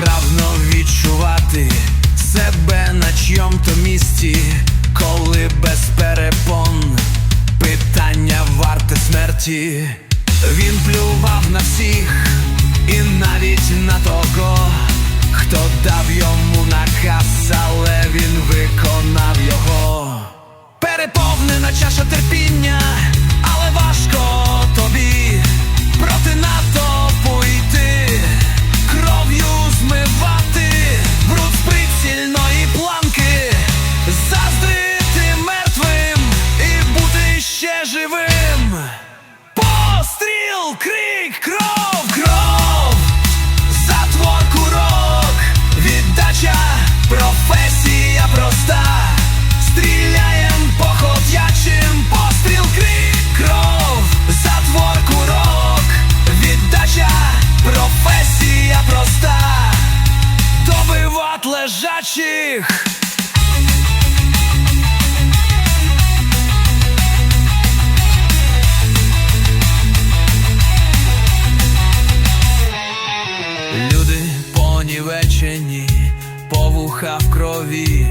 справно відчувати себе на чьому-то місці, коли без перепон питання варте смерті. Він плював на всіх і навіть на того. Живим. Постріл, крик, кров, кров, затвор, курок, віддача, професія проста. Стріляєм походячим, постріл, крик, кров, затвор, курок, віддача, професія проста. Добивать лежачих. Вуха в крові,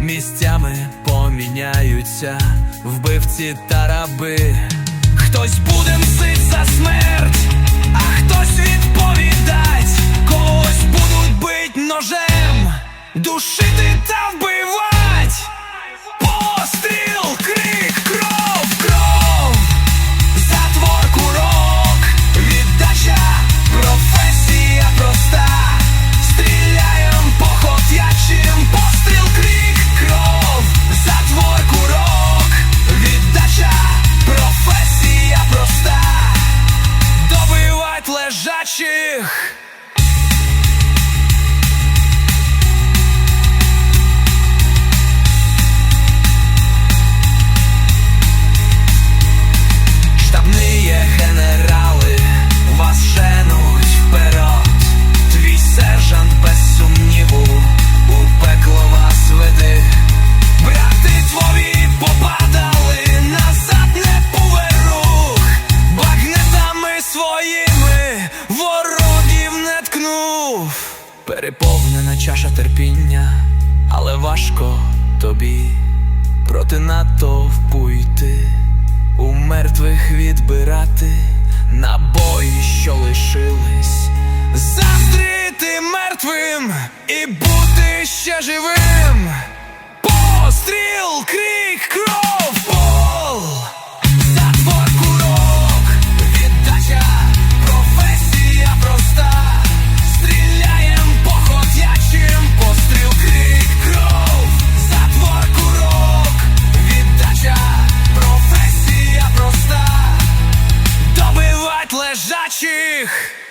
місцями поміняються вбивці та раби. Хтось буде мстить за смерть, а хтось відповідать, когось будуть бить ножем, душити та вбивать. Чаша терпіння, але важко тобі проти натовпу йти у мертвих відбирати набої, що лишились, заздрити мертвим і бути ще живим. Постріл, Чих!